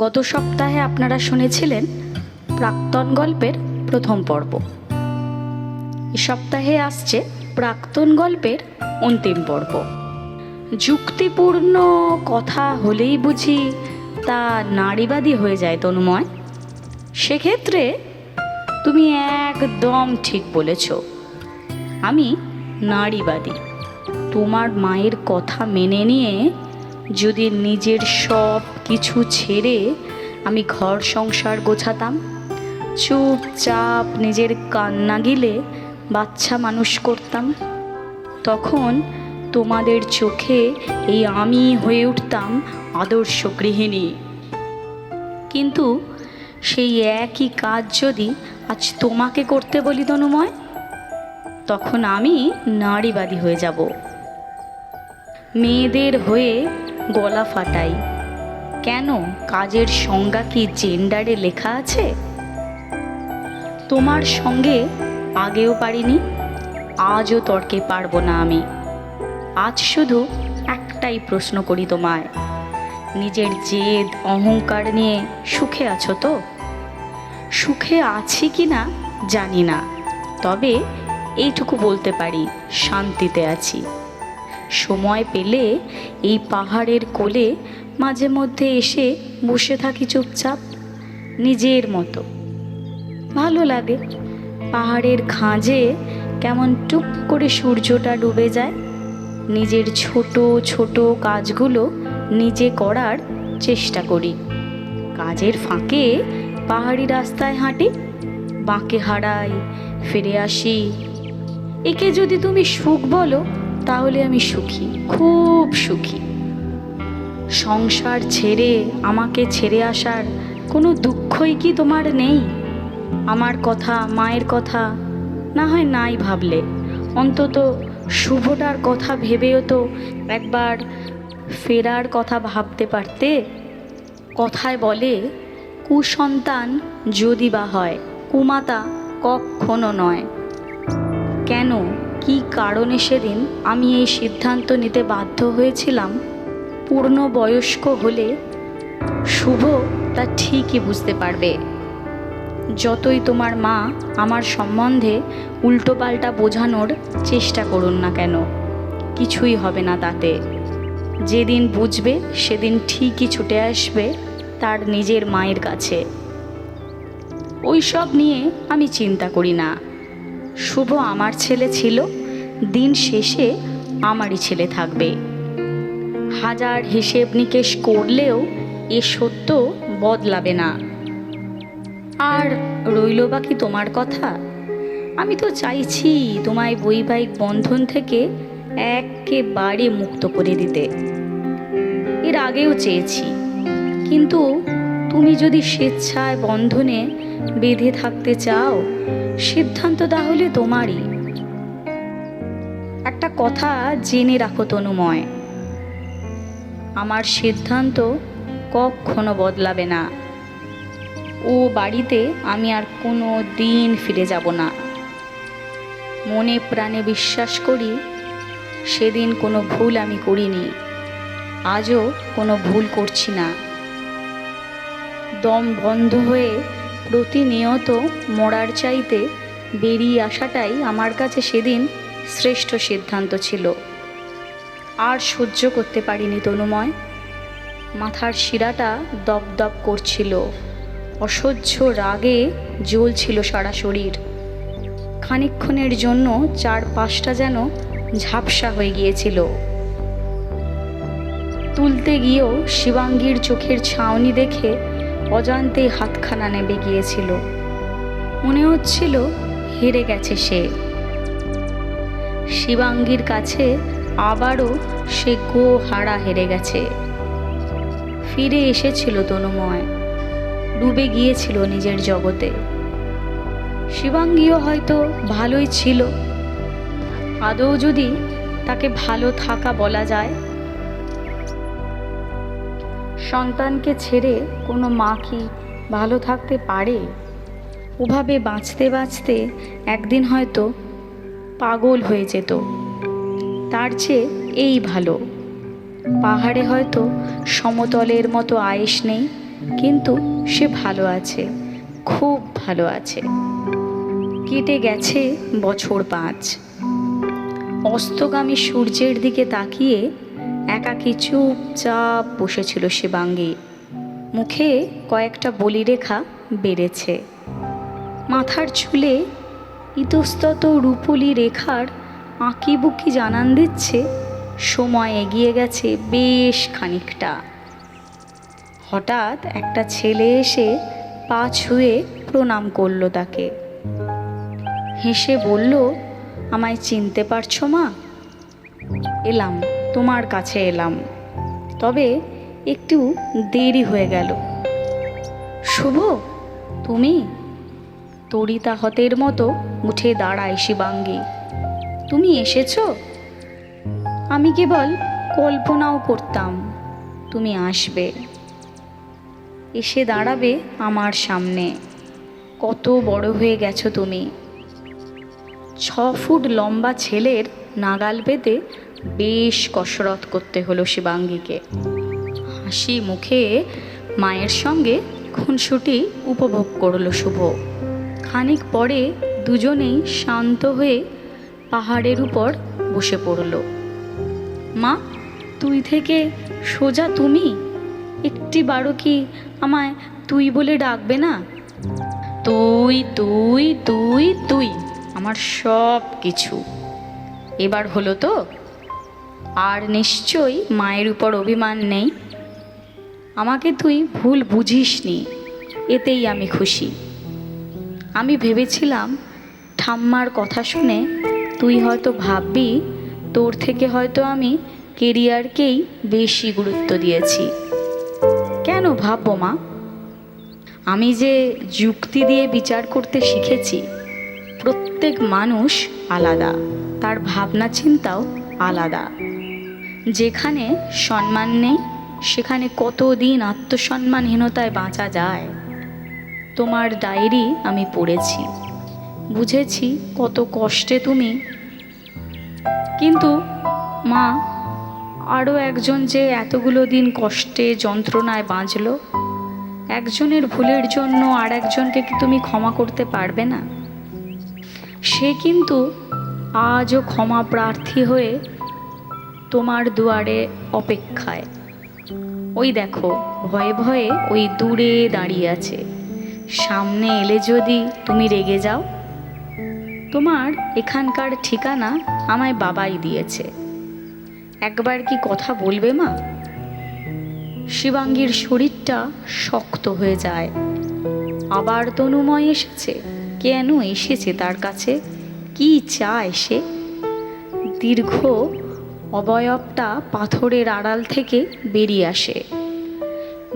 গত সপ্তাহে আপনারা শুনেছিলেন প্রাক্তন গল্পের প্রথম পর্ব। এ সপ্তাহে আসছে প্রাক্তন গল্পের অন্তিম পর্ব। যুক্তিপূর্ণ কথা হলেই বুঝি তা নারীবাদী হয়ে যায় তনুময়। সেক্ষেত্রে তুমি একদম ঠিক বলেছ। আমি নারীবাদী তোমার মায়ের কথা মেনে নিয়ে যদি নিজের সব কিছু ছেড়ে আমি ঘর সংসার গোছাতাম, চুপচাপ নিজের কান্না গিলে বাচ্চা মানুষ করতাম, তখন তোমাদের চোখে এই আমি হয়ে উঠতাম আদর্শ গৃহিণী। কিন্তু সেই একই কাজ যদি আজ তোমাকে করতে বলি তনুময় তখন আমি নারীবাদী হয়ে যাব। মেয়েদের হয়ে গলা ফাটাই। কেন? কাজের সংজ্ঞা কি জেন্ডারে লেখা আছে? তোমার সঙ্গে আগেও পারিনি, আজও তর্কে পারব না আমি। আজ শুধু একটাই প্রশ্ন করি তোমায়। নিজের জেদ, অহংকার নিয়ে সুখে আছো তো? সুখে আছি কি না জানি না, তবে এইটুকু বলতে পারি, শান্তিতে আছি। সময় পেলে এই পাহাড়ের কোলে মাঝে মধ্যে এসে বসে থাকি চুপচাপ, নিজের মতো। ভালো লাগে। পাহাড়ের খাঁজে কেমন টুপ করে সূর্যটা ডুবে যায়। নিজের ছোট ছোট কাজগুলো নিজে করার চেষ্টা করি। কাজের ফাঁকে পাহাড়ি রাস্তায় হাঁটি, বাঁকে হারাই ফিরে আসি। একে যদি তুমি সুখ বলো তাহলে আমি সুখী, খুব সুখী। সংসার ছেড়ে, আমাকে ছেড়ে আসার কোনো দুঃখই কি তোমার নেই? আমার কথা, মায়ের কথা, না হয় নাই ভাবলে। অন্তত শুভটার কথা ভেবেও তো একবার ফেরার কথা ভাবতে পারতে? কথায় বলে, কুসন্তান যদি বা হয়, কুমাতা কখনো নয়। কেন? কি কারণে সেদিন আমি এই সিদ্ধান্ত নিতে বাধ্য হয়েছিলাম? পূর্ণ বয়স্ক হলে শুভ তা ঠিকই বুঝতে পারবে। যতই তোমার মা আমার সম্বন্ধে উল্টোপাল্টা বোঝানোর চেষ্টা করুন না কেন, কিছুই হবে না তাতে। যেদিন বুঝবে, সেদিন ঠিকই ছুটে আসবে তার নিজের মায়ের কাছে। ওই সব নিয়ে আমি চিন্তা করি না। শুভ আমার ছেলে ছিল দিন শেষে আমারই ছেলে থাকবে। হাজার হিসেব নিকেশ করলেও এ সত্য বদলাবে না। আর রইল বাকি তোমার কথা? আমি তো চাইছি তোমায় বৈবাহিক বন্ধন থেকে একেবারে মুক্ত করে দিতে। এর আগেও চেয়েছি। কিন্তু তুমি যদি স্বেচ্ছায় বন্ধনে বেঁধে থাকতে চাও, সিদ্ধান্ত তাহলে তোমারই। একটা কথা জেনে রাখো তনুময়। আমার সিদ্ধান্ত কখনো বদলাবে না। ও বাড়িতে আমি আর কোনো দিন ফিরে যাব না। মনে প্রাণে বিশ্বাস করি, সেদিন কোনো ভুল আমি করিনি। আজও কোনো ভুল করছি না। দম বন্ধ হয়ে প্রতিনিয়ত মরার চাইতে বেরিয়ে আসাটাই আমার কাছে সেদিন শ্রেষ্ঠ সিদ্ধান্ত ছিল। আর সহ্য করতে পারিনি তনুময়। মাথার শিরাটা দপদপ করছিল। অসহ্য রাগে জ্বলছিল সারা শরীর। খানিক্ষণের জন্য চার পাঁচটা যেন ঝাপসা হয়ে গিয়েছিল। তুলতে গিয়েও শিবাঙ্গীর চোখের ছাউনি দেখে অজান্তে হাতখানা নেবে গিয়েছিল। মনে হচ্ছিল হেরে গেছে সে। শিবাঙ্গীর কাছে আবারও সে গো হারা হেরে গেছে। ফিরে এসেছিল তনুময়, ডুবে গিয়েছিল নিজের জগতে। শিবাঙ্গীও হয়তো ভালোই ছিল। আদৌ যদি তাকে ভালো থাকা বলা যায়। সন্তানকে ছেড়ে কোনো মা কি ভালো থাকতে পারে? ওভাবে বাঁচতে বাঁচতে একদিন হয়তো পাগল হয়ে যেত। তার চেয়ে এই ভালো। পাহাড়ে হয়তো সমতলের মতো আয়েস নেই, কিন্তু সে ভালো আছে, খুব ভালো আছে। কেটে গেছে বছর পাঁচ। অস্তগামী সূর্যের দিকে তাকিয়ে একাকী চুপচাপ বসেছিল শিবাঙ্গী মুখে কয়েকটা বলিরেখা বেড়েছে। মাথার চুলে ইতস্তত রূপলি রেখার আঁকিবুকি জানান দিচ্ছে, সময় এগিয়ে গেছে বেশ খানিকটা। হঠাৎ একটা ছেলে এসে পা ছুঁয়ে প্রণাম করল তাকে। হেসে বলল, আমায় চিনতে পারছ মা? এলাম, তোমার কাছে এলাম। তবে একটু দেরি হয়ে গেল। শুভ, তুমি? তরিতাহতের মতো উঠে দাঁড়ায় শিবাঙ্গী। তুমি এসেছ? আমি কেবল কল্পনাও করতাম তুমি আসবে। এসে দাঁড়াবে আমার সামনে। কত বড় হয়ে গেছো তুমি। ছ ফুট লম্বা ছেলের নাগাল পেতে বেশ কসরত করতে হলো শিবাঙ্গীকে। হাসি মুখে মায়ের সঙ্গে খুনসুটি উপভোগ করল শুভ। খানিক পরে দুজনেই শান্ত হয়ে পাহাড়ের উপর বসে পড়ল। মা, তুই থেকে সোজা তুমি? একটি বারো কি আমায় তুই বলে ডাকবে না? তুই তুই তুই তুই, আমার সব কিছু। এবার হলো তো? আর নিশ্চয়ই মায়ের উপর অভিমান নেই? আমাকে তুই ভুল বুঝিসনি, এতেই আমি খুশি। আমি ভেবেছিলাম, ঠাম্মার কথা শুনে তুই হয়তো ভাববি, তোর থেকে হয়তো আমি কেরিয়ারকেই বেশি গুরুত্ব দিয়েছি। কেন ভাববো মা? আমি যে যুক্তি দিয়ে বিচার করতে শিখেছি, প্রত্যেক মানুষ আলাদা, তার ভাবনা চিন্তাও আলাদা। যেখানে সম্মান নেই, সেখানে কতদিন আত্মসম্মানহীনতায় বাঁচা যায়? তোমার ডায়েরি আমি পড়েছি। বুঝেছি কত কষ্টে তুমি। কিন্তু, মা আরও একজন যে এতগুলো দিন কষ্টে যন্ত্রণায় বাঁচল, একজনের ভুলের জন্য আর একজনকে কি তুমি ক্ষমা করতে পারবে না? সে কিন্তু আজও ক্ষমা প্রার্থী হয়ে তোমার দুয়ারে অপেক্ষায়। ওই দেখো, ভয়ে ভয়ে ওই দূরে দাঁড়িয়ে আছে। সামনে এলে যদি তুমি রেগে যাও। তোমার এখানকার ঠিকানা আমায় বাবাই দিয়েছে। একবার কি কথা বলবে মা? শিবাঙ্গীর শরীরটা শক্ত হয়ে যায়। আবার তনুময় এসেছে। কেন এসেছে তার কাছে? কি চায় সে? দীর্ঘ অবয়বটা পাথরের আড়াল থেকে বেরিয়ে আসে।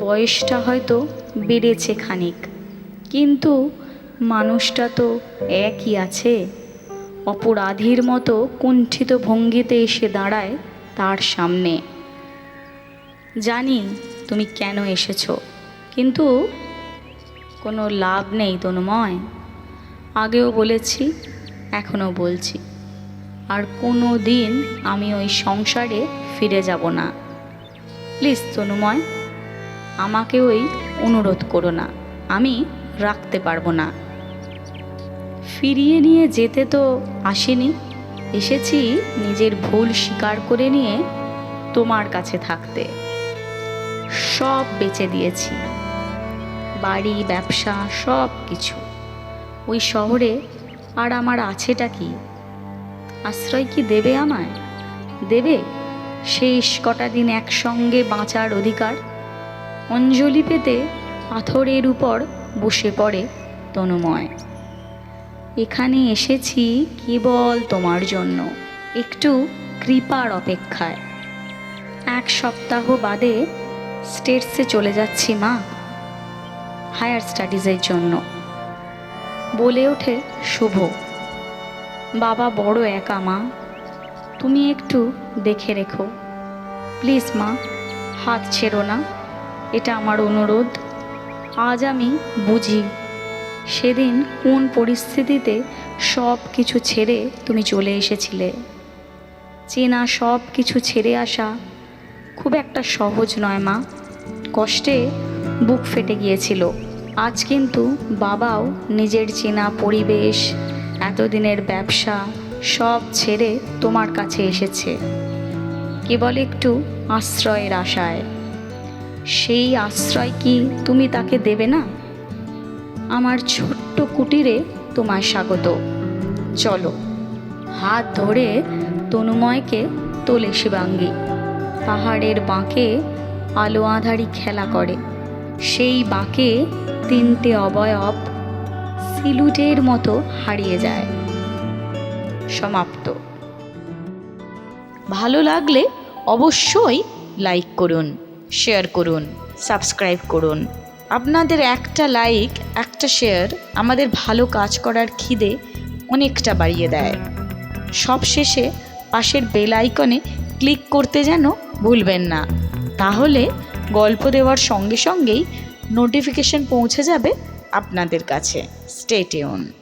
বয়সটা হয়তো বেড়েছে খানিক। কিন্তু মানুষটা তো একই আছে। অপরাধীর মতো কুণ্ঠিত ভঙ্গিতে এসে দাঁড়ায় তার সামনে। জানি তুমি কেন এসেছ, কিন্তু কোনো লাভ নেই তনুময়। আগেও বলেছি, এখনও বলছি। আর কোনো দিন আমি ওই সংসারে ফিরে যাব না। প্লিজ তনুময়, আমাকে ওই অনুরোধ করো না। আমি রাখতে পারব না। ফিরিয়ে নিয়ে যেতে তো আসেনি। এসেছি নিজের ভুল স্বীকার করে নিয়ে তোমার কাছে থাকতে। সব বেচে দিয়েছি। বাড়ি, ব্যবসা, সব কিছু। ওই শহরে আর আমার আছেটা কি? আশ্রয় কি দেবে আমায়? দেবে শেষ কটা দিন একসঙ্গে বাঁচার অধিকার? অঞ্জলি পেতে পাথরের উপর বসে পড়ে তনুময়। এখানে এসেছি কেবল তোমার জন্য? একটু কৃপার অপেক্ষায়। এক সপ্তাহ বাদে স্টেটসে চলে যাচ্ছি মা, হায়ার স্টাডিজের জন্য। বলে ওঠে শুভ। বাবা বড় একা মা, তুমি একটু দেখে রেখো। প্লিজ মা, হাত ছেড়ো না, এটা আমার অনুরোধ। আজ আমি বুঝি সেদিন কোন পরিস্থিতিতে সব কিছু ছেড়ে তুমি চলে এসেছিলে। চেনা সব কিছু ছেড়ে আসা খুব একটা সহজ নয় মা। কষ্টে বুক ফেটে গিয়েছিল। আজ কিন্তু বাবাও নিজের চেনা পরিবেশ, এতদিনের ব্যবসা সব ছেড়ে তোমার কাছে এসেছে। কেবল একটু আশ্রয়ের আশায়। সেই আশ্রয় কি তুমি তাকে দেবে না? আমার ছোট্ট কুটিরে তোমায় স্বাগত। চলো, হাত ধরে তনুময়কে তোলে শিবাঙ্গী। পাহাড়ের বাঁকে আলো আধারি খেলা করে। সেই বাঁকে তিনটে অবয়ব সিলুটের মতো হারিয়ে যায়। সমাপ্ত। ভালো লাগলে অবশ্যই লাইক করুন। শেয়ার করুন, সাবস্ক্রাইব করুন। আপনাদের একটা লাইক, একটা শেয়ার আমাদের ভালো কাজ করার খিদে অনেকটা বাড়িয়ে দেয়। সব শেষে পাশের বেল আইকনে ক্লিক করতে যেন ভুলবেন না, তাহলে গল্প দেওয়ার সঙ্গে সঙ্গেই নোটিফিকেশন পৌঁছে যাবে আপনাদের কাছে। Stay tune